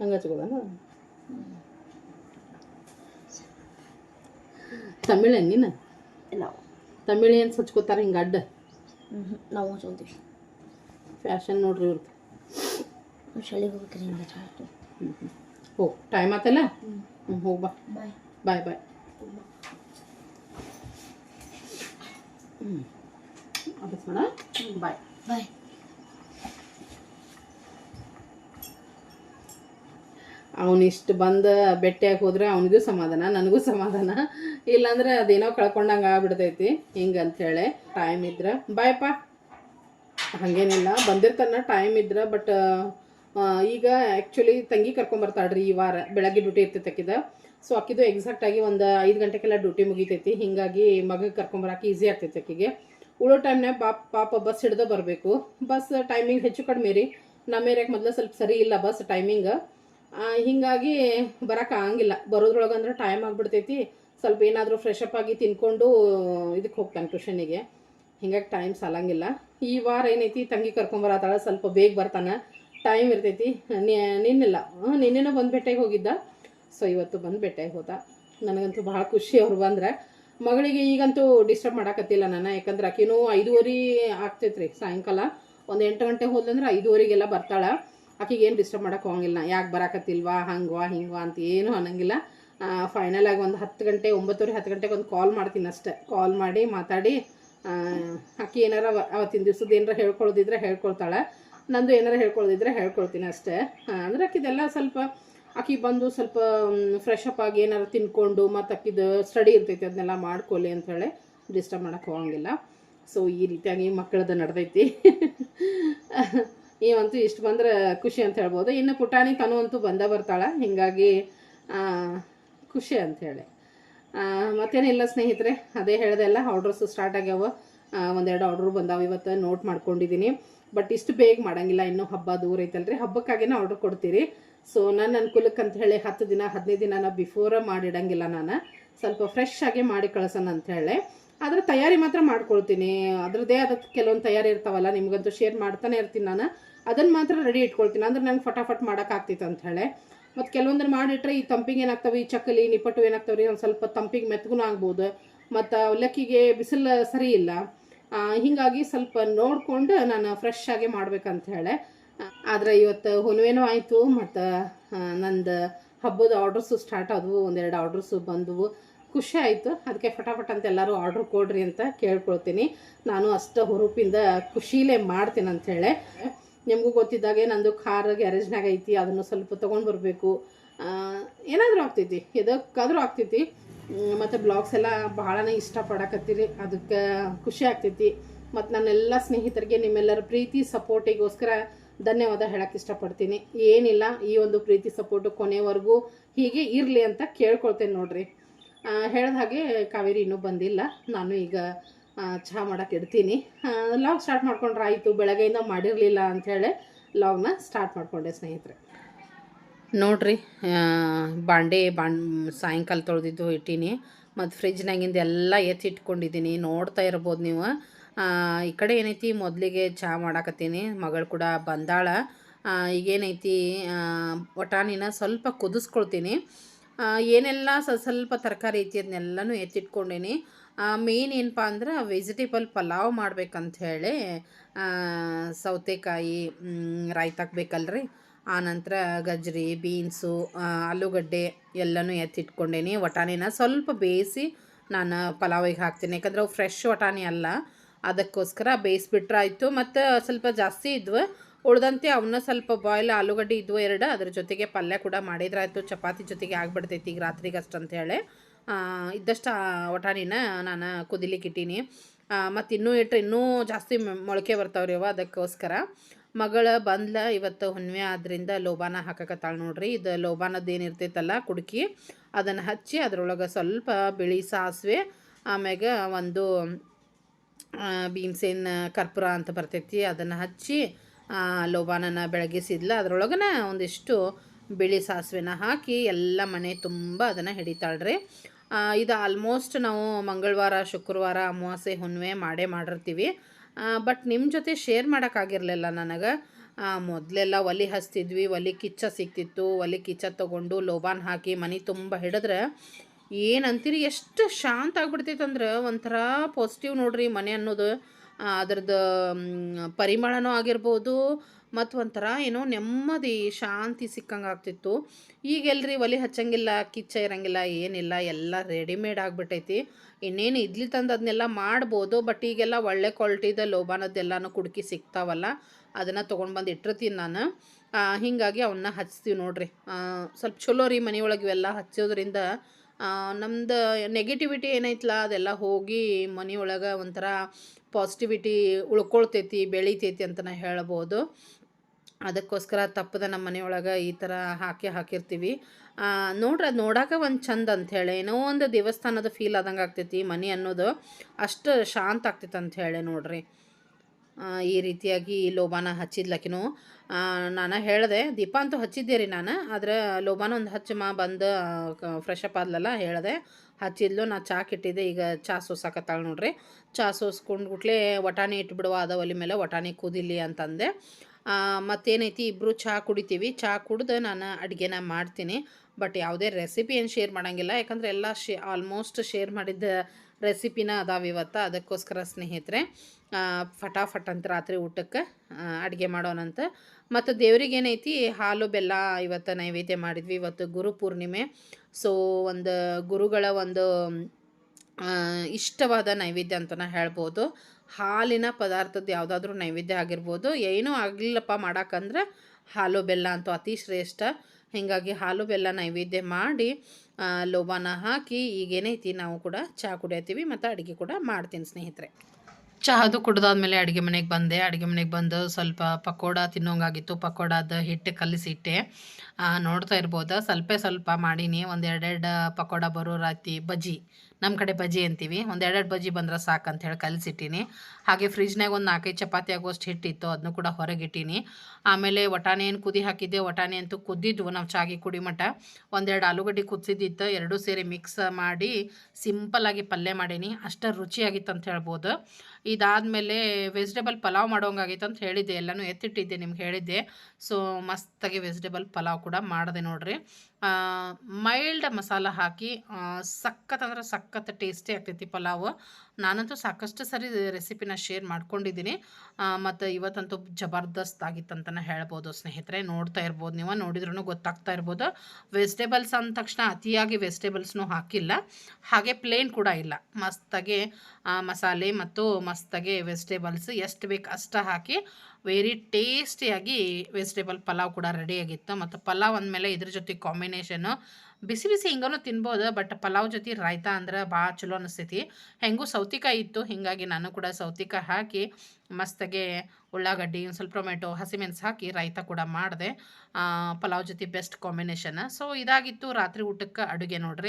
ಹಂಗೆ ಹಚ್ಕೋದನ ತಮಿಳ್ ನೀನು? ತಮಿಳ್ ಏನು ಸಚ್ಕೋತಾರ ಹಿಂಗೆ ಅಡ್ಡ? ನಾವು ಹಚ್ಕೊಂತೀವಿ. ಫ್ಯಾಷನ್ ನೋಡ್ರಿ ಇವ್ರದ್ದು ಶಾಲೆಗೆ ಹೋಗ್ತೀರಿ ಹಿಂಗೆ ಹೋಗ್ ಟೈಮ್ ಆತಲ್ಲ? ಹ್ಞೂ ಹೋಗಿ ಬಾ. ಬಾಯ್. ಬಾಯ್ ಬಾಯ್. ಹ್ಞೂ ಮಾಡ? ಬಾಯ್. ಬಾಯ್. ಅವನಿಷ್ಟು ಬಂದು ಭೇಟಿಯಾಗಿ ಹೋದ್ರೆ ಅವನಿಗೂ ಸಮಾಧಾನ ನನಗೂ ಸಮಾಧಾನ. ಇಲ್ಲಾಂದ್ರೆ ಅದೇನೋ ಕಳ್ಕೊಂಡಂಗೆ ಆಗ್ಬಿಡ್ತೈತಿ. ಹಿಂಗೆ ಅಂಥೇಳಿ ಟೈಮ್ ಇದ್ರೆ. ಬಾಯಪ್ಪ. ಹಾಗೇನಿಲ್ಲ. ಬಂದಿರ್ತಾನ ಟೈಮ್ ಇದ್ರೆ ಬಟ್ ಈಗ ಆ್ಯಕ್ಚುಲಿ ತಂಗಿ ಕರ್ಕೊಂಬರ್ತಾಳ್ರಿ ಈ ವಾರ, ಬೆಳಗ್ಗೆ ಡ್ಯೂಟಿ ಇರ್ತೈತೆ ಆಕಿದ ಸೊ ಆಕಿದು ಎಕ್ಸಾಕ್ಟ್ ಆಗಿ ಒಂದು ಐದು ಗಂಟೆಗೆಲ್ಲ ಡ್ಯೂಟಿ ಮುಗಿತೈತಿ. ಹೀಗಾಗಿ ಮಗ ಕರ್ಕೊಂಬರಕ್ಕೆ ಈಸಿ ಆಗ್ತೈತೆ ಆಕಿಗೆ ಉಳೋ ಟೈಮ್ನಾಗ ಪಾಪ ಪಾಪ ಬಸ್ ಹಿಡ್ದು ಬರಬೇಕು. ಬಸ್ ಟೈಮಿಂಗ್ ಹೆಚ್ಚು ಕಡಿಮೆ ರೀ. ನಮ್ಮ ಏರಿಯಾಗೆ ಮೊದಲು ಸ್ವಲ್ಪ ಸರಿ ಇಲ್ಲ ಬಸ್ ಟೈಮಿಂಗ್ ಹೀಗಾಗಿ ಬರಕ್ಕೆ ಆಗಂಗಿಲ್ಲ. ಬರೋದ್ರೊಳಗೆ ಅಂದ್ರೆ ಟೈಮ್ ಆಗಿಬಿಡ್ತೈತಿ. ಸ್ವಲ್ಪ ಏನಾದರೂ ಫ್ರೆಶ್ ಅಪ್ ಆಗಿ ತಿನ್ಕೊಂಡು ಇದಕ್ಕೆ ಹೋಗ್ತಾನೆ ಟ್ಯೂಷನಿಗೆ ಹಿಂಗಾಗಿ ಟೈಮ್ ಸಾಲಂಗಿಲ್ಲ. ಈ ವಾರ ಏನೈತಿ, ತಂಗಿ ಕರ್ಕೊಂಬರತ್ತಾಳೆ ಸ್ವಲ್ಪ ಬೇಗ ಬರ್ತಾನೆ. ಟೈಮ್ ಇರ್ತೈತಿ. ನಿನ್ನೆಲ್ಲ. ನಿನ್ನೆನೋ ಬಂದು ಬೆಟ್ಟಾಗಿ ಹೋಗಿದ್ದ. ಸೊ ಇವತ್ತು ಬಂದು ಬೆಟ್ಟಾಗಿ ಹೋದ. ನನಗಂತೂ ಭಾಳ ಖುಷಿ ಅವ್ರು ಬಂದ್ರೆ. ಮಗಳಿಗೆ ಈಗಂತೂ ಡಿಸ್ಟರ್ಬ್ ಮಾಡಕತ್ತಿಲ್ಲ ನಾನು. ಯಾಕಂದ್ರೆ ಆಕಿನೂ ಐದುವರೆ ಆಗ್ತೈತ್ರಿ ಸಾಯಂಕಾಲ. ಒಂದು ಎಂಟು ಗಂಟೆ ಹೋದ್ಲಂದ್ರೆ ಐದುವರೆಗೆಲ್ಲ ಬರ್ತಾಳೆ. ಆಕಿಗೆ ಏನು ಡಿಸ್ಟರ್ಬ್ ಮಾಡಕ್ಕೆ ಹೋಗಂಗಿಲ್ಲ. ಯಾಕೆ ಬರಾಕತ್ತಿಲ್ವಾ, ಹಂಗ್ವಾ, ಹಿಂಗ್ವಾ ಅಂತ ಏನೂ ಅನ್ನಂಗಿಲ್ಲ. ಫೈನಲ್ ಆಗಿ ಒಂದು ಹತ್ತು ಗಂಟೆ, ಒಂಬತ್ತುವರೆ, ಹತ್ತು ಗಂಟೆಗೆ ಒಂದು ಕಾಲ್ ಮಾಡ್ತೀನಿ ಅಷ್ಟೇ. ಕಾಲ್ ಮಾಡಿ ಮಾತಾಡಿ ಆಕಿ ಏನಾರ ಅವ- ಅವತ್ತಿನ ದಿವ್ಸದ ಏನಾರ ಹೇಳ್ಕೊಳ್ಳೋದಿದ್ರೆ ಹೇಳ್ಕೊಳ್ತಾಳೆ. ನಂದು ಏನಾರು ಹೇಳ್ಕೊಳ್ಳೋದಿದ್ರೆ ಹೇಳ್ಕೊಳ್ತೀನಿ ಅಷ್ಟೇ. ಅಂದ್ರೆ ಆಕಿದೆಲ್ಲ ಸ್ವಲ್ಪ, ಆಕಿ ಬಂದು ಸ್ವಲ್ಪ ಫ್ರೆಶ್ ಅಪ್ ಆಗಿ ಏನಾರು ತಿನ್ಕೊಂಡು ಮತ್ತು ಆಕಿದು ಸ್ಟಡಿ ಇರ್ತೈತಿ ಅದನ್ನೆಲ್ಲ ಮಾಡ್ಕೊಳ್ಳಿ ಅಂಥೇಳಿ ಡಿಸ್ಟರ್ಬ್ ಮಾಡೋಕೆ ಹೋಗಂಗಿಲ್ಲ. ಸೊ ಈ ರೀತಿಯಾಗಿ ಮಕ್ಕಳದ್ದು ನಡೆದೈತಿ. ನೀವಂತೂ ಇಷ್ಟು ಬಂದ್ರೆ ಖುಷಿ ಅಂತ ಹೇಳ್ಬೋದು. ಇನ್ನು ಪುಟಾಣಿ ತನು ಅಂತೂ ಬಂದ ಬರ್ತಾಳೆ. ಹೀಗಾಗಿ ಖುಷಿ ಅಂಥೇಳಿ ಮತ್ತೇನಿಲ್ಲ ಸ್ನೇಹಿತರೆ, ಅದೇ ಹೇಳ್ದೆಲ್ಲ ಆರ್ಡರ್ಸ್ ಸ್ಟಾರ್ಟ್ ಆಗ್ಯಾವ. ಒಂದೆರಡು ಆರ್ಡ್ರು ಬಂದಾವ ಇವತ್ತು ನೋಟ್ ಮಾಡ್ಕೊಂಡಿದ್ದೀನಿ ಬಟ್ ಇಷ್ಟು ಬೇಗ ಮಾಡಂಗಿಲ್ಲ, ಇನ್ನೂ ಹಬ್ಬ ದೂರ ಐತಲ್ರಿ. ಹಬ್ಬಕ್ಕಾಗೇನೆ ಆರ್ಡರ್ ಕೊಡ್ತೀರಿ. ಸೊ ನನ್ನ ಅನುಕೂಲಕ್ಕೆ ಅಂತ ಹೇಳಿ ಹತ್ತು ದಿನ, ಹದಿನೈದು ದಿನ ಬಿಫೋರ ಮಾಡಿಡಂಗಿಲ್ಲ ನಾನು. ಸ್ವಲ್ಪ ಫ್ರೆಶ್ ಆಗಿ ಮಾಡಿ ಕಳ್ಸೋಣ ಅಂತ ಹೇಳಿ. ಅದರ ತಯಾರಿ ಮಾತ್ರ ಮಾಡ್ಕೊಳ್ತೀನಿ. ಅದ್ರದ್ದೇ ಆದ ಕೆಲವೊಂದು ತಯಾರಿ ಇರ್ತಾವಲ್ಲ, ನಿಮ್ಗಂತೂ ಶೇರ್ ಮಾಡ್ತಾನೆ ಇರ್ತೀನಿ ನಾನು. ಅದನ್ನು ಮಾತ್ರ ರೆಡಿ ಇಟ್ಕೊಳ್ತೀನಿ. ಅಂದ್ರೆ ನಂಗೆ ಫಟಾಫಟ್ ಮಾಡೋಕ್ಕಾಗ್ತಿತ್ತು ಅಂತ ಹೇಳಿ. ಮತ್ತು ಕೆಲವೊಂದ್ರ ಮಾಡಿಟ್ರೆ ಈ ತಂಪಿಗೆ ಏನಾಗ್ತವೆ, ಈ ಚಕ್ಕಲಿ, ನಿಪ್ಪಟ್ಟು ರೀ ಒಂದು ಸ್ವಲ್ಪ ತಂಪಿಗೆ ಮೆತ್ತಗೂ ಆಗ್ಬೋದು. ಮತ್ತು ಅವಲಕ್ಕಿಗೆ ಬಿಸಿಲು ಸರಿ ಇಲ್ಲ. ಹೀಗಾಗಿ ಸ್ವಲ್ಪ ನೋಡಿಕೊಂಡು ನಾನು ಫ್ರೆಶ್ ಆಗಿ ಮಾಡ್ಬೇಕಂತ ಹೇಳೆ. ಆದರೆ ಇವತ್ತು ಹುಣ್ಣಿಮೆನೂ ಆಯಿತು, ಮತ್ತು ನಂದು ಹಬ್ಬದ ಆರ್ಡ್ರಸ್ಸು ಸ್ಟಾರ್ಟ್ ಆದವು, ಒಂದೆರಡು ಆರ್ಡ್ರಸ್ಸು ಬಂದವು. ಖುಷಿ ಆಯಿತು. ಅದಕ್ಕೆ ಫಟಾಫಟ್ ಅಂತ ಎಲ್ಲರೂ ಆರ್ಡ್ರ್ ಕೊಡ್ರಿ ಅಂತ ಕೇಳ್ಕೊಳ್ತೀನಿ. ನಾನು ಅಷ್ಟು ಹುರುಪಿಂದ ಖುಷಿಲೇ ಮಾಡ್ತೀನಿ ಅಂಥೇಳಿ ನಿಮಗೂ ಗೊತ್ತಿದ್ದಾಗೆ ನಂದು ಕಾರ್ ಗ್ಯಾರೇಜ್ನಾಗ ಐತಿ, ಅದನ್ನು ಸ್ವಲ್ಪ ತೊಗೊಂಡು ಬರಬೇಕು. ಏನಾದರೂ ಆಗ್ತೈತಿ, ಎದಕ್ಕಾದರೂ ಆಗ್ತೈತಿ. ಮತ್ತು ಬ್ಲಾಗ್ಸ್ ಎಲ್ಲ ಭಾಳನೇ ಇಷ್ಟಪಡಕತ್ತೀರಿ. ಅದಕ್ಕೆ ಖುಷಿ ಆಗ್ತೈತಿ. ಮತ್ತು ನನ್ನೆಲ್ಲ ಸ್ನೇಹಿತರಿಗೆ ನಿಮ್ಮೆಲ್ಲರ ಪ್ರೀತಿ, ಸಪೋರ್ಟಿಗೋಸ್ಕರ ಧನ್ಯವಾದ ಹೇಳಕ್ಕೆ ಇಷ್ಟಪಡ್ತೀನಿ. ಏನಿಲ್ಲ, ಈ ಒಂದು ಪ್ರೀತಿ, ಸಪೋರ್ಟು ಕೊನೆವರೆಗೂ ಹೀಗೆ ಇರಲಿ ಅಂತ ಕೇಳ್ಕೊಳ್ತೇನೆ ನೋಡ್ರಿ. ಹೇಳ್ದ ಹಾಗೆ ಕಾವೇರಿ ಇನ್ನೂ ಬಂದಿಲ್ಲ. ನಾನು ಈಗ ಚಹಾ ಮಾಡಕ್ಕೆ ಇಡ್ತೀನಿ. ಲಾಗ್ ಸ್ಟಾರ್ಟ್ ಮಾಡ್ಕೊಂಡ್ರೆ ಆಯಿತು, ಬೆಳಗ್ಗೆಯಿಂದ ಮಾಡಿರಲಿಲ್ಲ ಅಂಥೇಳಿ ಲಾಗ್ನ ಸ್ಟಾರ್ಟ್ ಮಾಡಿಕೊಂಡೆ ಸ್ನೇಹಿತರೆ. ನೋಡ್ರಿ ಬಾಂಡೆ, ಬಾಣ್, ಸಾಯಂಕಾಲ ತೊಳೆದಿದ್ದು ಇಟ್ಟೀನಿ. ಮತ್ತು ಫ್ರಿಜ್ನಾಗಿಂದ ಎಲ್ಲ ಇಟ್ಕೊಂಡಿದ್ದೀನಿ ನೋಡ್ತಾ ಇರ್ಬೋದು ನೀವು. ಈ ಕಡೆ ಏನೈತಿ, ಮೊದಲಿಗೆ ಚಹಾ ಮಾಡಾಕತ್ತೀನಿ. ಮಗಳು ಕೂಡ ಬಂದಾಳ. ಈಗೇನೈತಿ ಒಟಾನಿನ ಸ್ವಲ್ಪ ಕುದಿಸ್ಕೊಳ್ತೀನಿ. ಏನೆಲ್ಲ ಸ್ವಲ್ಪ ತರಕಾರಿ ಐತಿ ಅದನ್ನೆಲ್ಲನೂ ಎತ್ತಿಟ್ಕೊಂಡೀನಿ ಮೇನ್ ಏನಪ್ಪ ಅಂದ್ರೆ ವೆಜಿಟೇಬಲ್ ಪಲಾವ್ ಮಾಡ್ಬೇಕಂತ ಹೇಳಿ ಸೌತೆಕಾಯಿ ರಾಯ್ತಾಕ್ಬೇಕಲ್ರಿ ರಾಯ್ತಾಕ್ ಬೇಕಲ್ರಿ. ಆನಂತರ ಗಜ್ರಿ ಬೀನ್ಸು ಆಲೂಗಡ್ಡೆ ಎಲ್ಲನೂ ಎತ್ತಿಟ್ಕೊಂಡೇನಿ. ವಟಾಣಿನ ಸ್ವಲ್ಪ ಬೇಯಿಸಿ ನಾನು ಪಲಾವಿಗೆ ಹಾಕ್ತೀನಿ. ಯಾಕಂದ್ರೆ ಅವು ಫ್ರೆಶ್ ವಟಾಣಿ ಅಲ್ಲ. ಅದಕ್ಕೋಸ್ಕರ ಬೇಯಿಸ್ಬಿಟ್ರೆ ಆಯಿತು. ಮತ್ತು ಸ್ವಲ್ಪ ಜಾಸ್ತಿ ಇದ್ವು. ಉಳ್ದಂತೆ ಅವನ್ನ ಸ್ವಲ್ಪ ಬಾಯ್ಲ್ ಆಲೂಗಡ್ಡೆ ಇದ್ವು ಎರಡು. ಅದ್ರ ಜೊತೆಗೆ ಪಲ್ಯ ಕೂಡ ಮಾಡಿದ್ರಾಯ್ತು. ಚಪಾತಿ ಜೊತೆಗೆ ಆಗ್ಬಿಡ್ತೈತಿ ಈಗ ರಾತ್ರಿಗೆ ಅಷ್ಟು ಅಂತ ಹೇಳಿ. ಇದ್ದಷ್ಟು ವಟಾಣಿನ ನಾನು ಕುದಿಲಿಕ್ಕಿಟ್ಟೀನಿ. ಮತ್ತು ಇನ್ನೂ ಇಟ್ಟರೆ ಇನ್ನೂ ಜಾಸ್ತಿ ಮೊಳಕೆ ಬರ್ತಾವ್ರಿ ಅವ. ಅದಕ್ಕೋಸ್ಕರ ಮಗಳ ಬಂದ್ಲ ಇವತ್ತು ಹುಣ್ಮೆ ಆದ್ರಿಂದ ಲೋಬಾನ ಹಾಕಕತ್ತಾಳ ನೋಡ್ರಿ. ಇದು ಲೋಬಾನದ್ದು ಏನಿರ್ತೈತಲ್ಲ ಕುಡುಕಿ ಅದನ್ನು ಹಚ್ಚಿ ಅದರೊಳಗೆ ಸ್ವಲ್ಪ ಬಿಳಿ ಸಾಸಿವೆ, ಆಮ್ಯಾಗ ಒಂದು ಭೀಮ್ಸೇನ್ ಕರ್ಪೂರ ಅಂತ ಬರ್ತೈತಿ ಅದನ್ನು ಹಚ್ಚಿ ಲೋಬಾನನ ಬೆಳಗಿಸಿದ್ಲ ಅದರೊಳಗನ ಒಂದಿಷ್ಟು ಬಿಳಿ ಸಾಸಿವೆನ ಹಾಕಿ ಎಲ್ಲ ಮನೆ ತುಂಬ ಅದನ್ನು ಹಿಡಿತಾಳ್ರಿ. ಇದು ಆಲ್ಮೋಸ್ಟ್ ನಾವು ಮಂಗಳವಾರ, ಶುಕ್ರವಾರ, ಅಮಾವಾಸ್ಯೆ ಹುಣ್ಮೆ ಮಾಡೇ ಮಾಡಿರ್ತೀವಿ. ಬಟ್ ನಿಮ್ಮ ಜೊತೆ ಶೇರ್ ಮಾಡೋಕ್ಕಾಗಿರಲಿಲ್ಲ ನನಗೆ. ಮೊದಲೆಲ್ಲ ಒಲೆ ಹಚ್ತಿದ್ವಿ, ಒಲೆ ಕಿಚ್ಚ ಸಿಕ್ತಿತ್ತು ಒಲೆ ಕಿಚ್ಚ ತೊಗೊಂಡು ಲೋಬಾನ್ ಹಾಕಿ ಮನೆ ತುಂಬ ಹಿಡಿದ್ರೆ ಏನಂತೀರಿ, ಎಷ್ಟು ಶಾಂತ ಆಗ್ಬಿಡ್ತೈತೆ ಅಂದ್ರೆ ಒಂಥರ ಪಾಸಿಟಿವ್ ನೋಡ್ರಿ ಮನೆ ಅನ್ನೋದು. ಅದ್ರದ್ದು ಪರಿಮಳನೂ ಆಗಿರ್ಬೋದು, ಮತ್ತು ಒಂಥರ ಏನೋ ನೆಮ್ಮದಿ, ಶಾಂತಿ ಸಿಕ್ಕಂಗೆ ಆಗ್ತಿತ್ತು. ಈಗೆಲ್ರಿ ಒಲೆ ಹಚ್ಚಂಗಿಲ್ಲ, ಕಿಚ್ಚ ಇರಂಗಿಲ್ಲ, ಏನಿಲ್ಲ, ಎಲ್ಲ ರೆಡಿಮೇಡ್ ಆಗಿಬಿಟ್ಟೈತಿ. ಇನ್ನೇನು ಇಡ್ಲಿ ತಂದು ಅದನ್ನೆಲ್ಲ ಮಾಡ್ಬೋದು ಬಟ್ ಈಗೆಲ್ಲ ಒಳ್ಳೆ ಕ್ವಾಲಿಟಿದ ಲೋಬಾನದ್ದೆಲ್ಲನೂ ಕುಡ್ಕಿ ಸಿಗ್ತಾವಲ್ಲ, ಅದನ್ನು ತೊಗೊಂಡು ಬಂದು ಇಟ್ಟಿರ್ತೀನಿ ನಾನು. ಹೀಗಾಗಿ ಅವನ್ನ ಹಚ್ತೀವಿ ನೋಡ್ರಿ. ಸ್ವಲ್ಪ ಚಲೋ ರೀ ಮನೆಯೊಳಗೆ ಇವೆಲ್ಲ ಹಚ್ಚೋದ್ರಿಂದ ನಮ್ದು ನೆಗೆಟಿವಿಟಿ ಏನೈತಲ್ಲ ಅದೆಲ್ಲ ಹೋಗಿ ಮನೆಯೊಳಗೆ ಒಂಥರ ಪಾಸಿಟಿವಿಟಿ ಉಳ್ಕೊಳ್ತೈತಿ, ಬೆಳಿತೈತಿ ಅಂತ ಹೇಳ್ಬೋದು. ಅದಕ್ಕೋಸ್ಕರ ತಪ್ಪದ ನಮ್ಮ ಮನೆಯೊಳಗೆ ಈ ಥರ ಹಾಕಿ ಹಾಕಿರ್ತೀವಿ. ನೋಡ್ರಿ, ಅದು ನೋಡಾಕ ಒಂದು ಚಂದ ಅಂಥೇಳಿ ಏನೋ ಒಂದು ದೇವಸ್ಥಾನದ ಫೀಲ್ ಆದಂಗೆ ಆಗ್ತೈತಿ, ಮನೆ ಅನ್ನೋದು ಅಷ್ಟು ಶಾಂತ ಆಗ್ತೈತೆ ಅಂಥೇಳಿ ನೋಡ್ರಿ. ಈ ರೀತಿಯಾಗಿ ಲೋಬಾನ ಹಚ್ಚಿದ್ಲಕಿನೂ. ನಾನು ಹೇಳಿದೆ, ದೀಪ ಅಂತೂ ಹಚ್ಚಿದ್ದೆ ರೀ ನಾನು, ಆದರೆ ಲೋಬಾನ ಒಂದು ಹಚ್ಚಮ್ಮ ಬಂದು ಫ್ರೆಶ್ ಅಪ್ ಆದ್ಲಲ್ಲ ಹೇಳಿದೆ, ಹಚ್ಚಿದ್ಲು, ನಾ ಚಾ ಇಟ್ಟಿದ್ದೆ ಈಗ ಚಾ ಸೋಸಾಕತ್ತಾಳ ನೋಡ್ರಿ. ಚಾ ಸೋಸ್ಕೊಂಡು ಗುಟ್ಲೆ ವಟಾಣಿ ಇಟ್ಬಿಡುವ ಅದ ಒಲಿ ಮೇಲೆ ವಟಾಣಿ ಕುದಿಲಿ ಅಂತಂದೆ. ಮತ್ತೇನೈತಿ? ಇಬ್ಬರು ಚಹಾ ಕುಡಿತೀವಿ. ಚಹಾ ಕುಡ್ದು ನಾನು ಅಡುಗೆನ ಮಾಡ್ತೀನಿ. ಬಟ್ ಯಾವುದೇ ರೆಸಿಪಿ ಏನು ಶೇರ್ ಮಾಡೋಂಗಿಲ್ಲ. ಯಾಕಂದರೆ ಎಲ್ಲ ಶೇ, ಆಲ್ಮೋಸ್ಟ್ ಶೇರ್ ಮಾಡಿದ್ದ ರೆಸಿಪಿನ ಅದಾವ ಇವತ್ತು. ಅದಕ್ಕೋಸ್ಕರ ಸ್ನೇಹಿತರೆ ಫಟಾಫಟ್ ಅಂತ ರಾತ್ರಿ ಊಟಕ್ಕೆ ಅಡುಗೆ ಮಾಡೋಣಂತ. ಮತ್ತು ದೇವ್ರಿಗೆ ಏನೈತಿ ಹಾಲು, ಬೆಲ್ಲ ಇವತ್ತು ನೈವೇದ್ಯ ಮಾಡಿದ್ವಿ. ಇವತ್ತು ಗುರು ಪೂರ್ಣಿಮೆ. ಸೊ, ಒಂದು ಗುರುಗಳ ಒಂದು ಇಷ್ಟವಾದ ನೈವೇದ್ಯ ಅಂತ ಹೇಳ್ಬೋದು. ಹಾಲಿನ ಪದಾರ್ಥದ ಯಾವುದಾದ್ರೂ ನೈವೇದ್ಯ ಆಗಿರ್ಬೋದು, ಏನೂ ಆಗಲಿಲ್ಲಪ್ಪ ಮಾಡೋಕ್ಕಂದ್ರೆ ಹಾಲು ಬೆಲ್ಲ ಅಂತೂ ಅತಿ ಶ್ರೇಷ್ಠ. ಹೀಗಾಗಿ ಹಾಲು ಬೆಲ್ಲ ನೈವೇದ್ಯ ಮಾಡಿ ಲೋಬಾನ ಹಾಕಿ ಈಗೇನೈತಿ ನಾವು ಕೂಡ ಚಹಾ ಕುಡಿಯತ್ತೀವಿ ಮತ್ತು ಅಡುಗೆ ಕೂಡ ಮಾಡ್ತೀನಿ ಸ್ನೇಹಿತರೆ. ಚಹಾದು ಕುಡ್ದಾದ್ಮೇಲೆ ಅಡುಗೆ ಮನೆಗೆ ಬಂದೆ. ಅಡುಗೆ ಮನೆಗೆ ಬಂದು ಸ್ವಲ್ಪ ಪಕೋಡ ತಿನ್ನೋಂಗಾಗಿತ್ತು. ಪಕೋಡದ ಹಿಟ್ಟು ಕಲಿಸಿಟ್ಟೆ. ನೋಡ್ತಾ ಇರ್ಬೋದು, ಸ್ವಲ್ಪ ಸ್ವಲ್ಪ ಮಾಡೀನಿ. ಒಂದು ಎರಡೆರಡು ಪಕೋಡ ಬರೋ ರಾತಿ ಬಜ್ಜಿ. ನಮ್ಮ ಕಡೆ ಬಜ್ಜಿ ಅಂತೀವಿ. ಒಂದು ಎರಡೆರಡು ಬಜ್ಜಿ ಬಂದ್ರೆ ಸಾಕು ಅಂತ ಹೇಳಿ ಕಲಿಸಿಟ್ಟೀನಿ. ಹಾಗೆ ಫ್ರಿಜ್ನಾಗ ಒಂದು ನಾಲ್ಕೈದು ಚಪಾತಿ ಆಗೋಷ್ಟು ಹಿಟ್ಟಿತ್ತು ಅದನ್ನು ಕೂಡ ಹೊರಗಿಟ್ಟೀನಿ. ಆಮೇಲೆ ವಟಾಣಿ ಏನು ಕುದಿ ಹಾಕಿದ್ದೆ, ವಟಾಣಿ ಅಂತೂ ಕುದ್ದಿದ್ವು ನಾವು ಚಾಗಿ ಕುಡಿ ಮಟ ಒಂದೆರಡು ಆಲೂಗಡ್ಡೆ ಕುದಿಸಿದ್ದಿತ್ತು, ಎರಡೂ ಸೇರಿ ಮಿಕ್ಸ್ ಮಾಡಿ ಸಿಂಪಲ್ಲಾಗಿ ಪಲ್ಯ ಮಾಡೀನಿ. ಅಷ್ಟು ರುಚಿಯಾಗಿತ್ತು ಅಂತ ಹೇಳ್ಬೋದು. ಇದಾದಮೇಲೆ ವೆಜಿಟೇಬಲ್ ಪಲಾವ್ ಮಾಡೋಂಗಾಗಿತ್ತು ಅಂತ ಹೇಳಿದ್ದೆ, ಎಲ್ಲನೂ ಎತ್ತಿಟ್ಟಿದ್ದೆ ನಿಮ್ಗೆ ಹೇಳಿದ್ದೆ. ಸೊ ಮಸ್ತಾಗಿ ವೆಜಿಟೇಬಲ್ ಪಲಾವ್ ಕೂಡ ಮಾಡಿದೆ ನೋಡ್ರಿ. ಮೈಲ್ಡ್ ಮಸಾಲ ಹಾಕಿ ಸಖತ್ ಅಂದ್ರೆ ಸಖತ್ ಟೇಸ್ಟಿ ಆಗ್ತೈತಿ ಪಲಾವು. ನಾನಂತೂ ಸಾಕಷ್ಟು ಸರಿ ರೆಸಿಪಿನ ಶೇರ್ ಮಾಡ್ಕೊಂಡಿದ್ದೀನಿ. ಮತ್ತು ಇವತ್ತಂತೂ ಜಬರ್ದಸ್ತ್ ಆಗಿತ್ತಂತಲೇ ಹೇಳ್ಬೋದು ಸ್ನೇಹಿತರೆ. ನೋಡ್ತಾ ಇರ್ಬೋದು ನೀವು ನೋಡಿದ್ರೂ ಗೊತ್ತಾಗ್ತಾ ಇರ್ಬೋದು. ವೆಜಿಟೇಬಲ್ಸ್ ಅಂದ ತಕ್ಷಣ ಅತಿಯಾಗಿ ವೆಜಿಟೇಬಲ್ಸ್ನೂ ಹಾಕಿಲ್ಲ. ಹಾಗೆ ಪ್ಲೇನ್ ಕೂಡ ಇಲ್ಲ. ಮಸ್ತಾಗಿ ಮಸಾಲೆ ಮತ್ತು ಮಸ್ತಾಗಿ ವೆಜಿಟೇಬಲ್ಸ್ ಎಷ್ಟು ಬೇಕು ಅಷ್ಟು ಹಾಕಿ ವೆರಿ ಟೇಸ್ಟಿಯಾಗಿ ವೆಜಿಟೇಬಲ್ ಪಲಾವ್ ಕೂಡ ರೆಡಿಯಾಗಿತ್ತು ಮತ್ತು ಪಲಾವ್ ಅಂದಮೇಲೆ ಇದ್ರ ಜೊತೆ ಕಾಂಬಿನೇಷನ್ನು ಬಿಸಿ ಬಿಸಿ ಹಿಂಗನೂ ತಿನ್ಬೋದು ಬಟ್ ಪಲಾವ್ ಜೊತೆ ರಾಯ್ತ ಅಂದ್ರೆ ಭಾಳ ಚಲೋ ಅನಿಸ್ತೈತಿ. ಹೆಂಗೂ ಸೌತಿಕಾಯಿ ಇತ್ತು, ಹೀಗಾಗಿ ನಾನು ಕೂಡ ಸೌತಿಕಾಯಿ ಹಾಕಿ ಮಸ್ತಾಗೆ ಉಳ್ಳಾಗಡ್ಡಿ ಸ್ವಲ್ಪ ಟೊಮೆಟೊ ಹಸಿಮೆಣಸು ಹಾಕಿ ರಾಯ್ತ ಕೂಡ ಮಾಡಿದೆ. ಪಲಾವ್ ಜೊತೆ ಬೆಸ್ಟ್ ಕಾಂಬಿನೇಷನ್ ಸೊ ಇದಾಗಿತ್ತು ರಾತ್ರಿ ಊಟಕ್ಕೆ ಅಡುಗೆ ನೋಡ್ರಿ.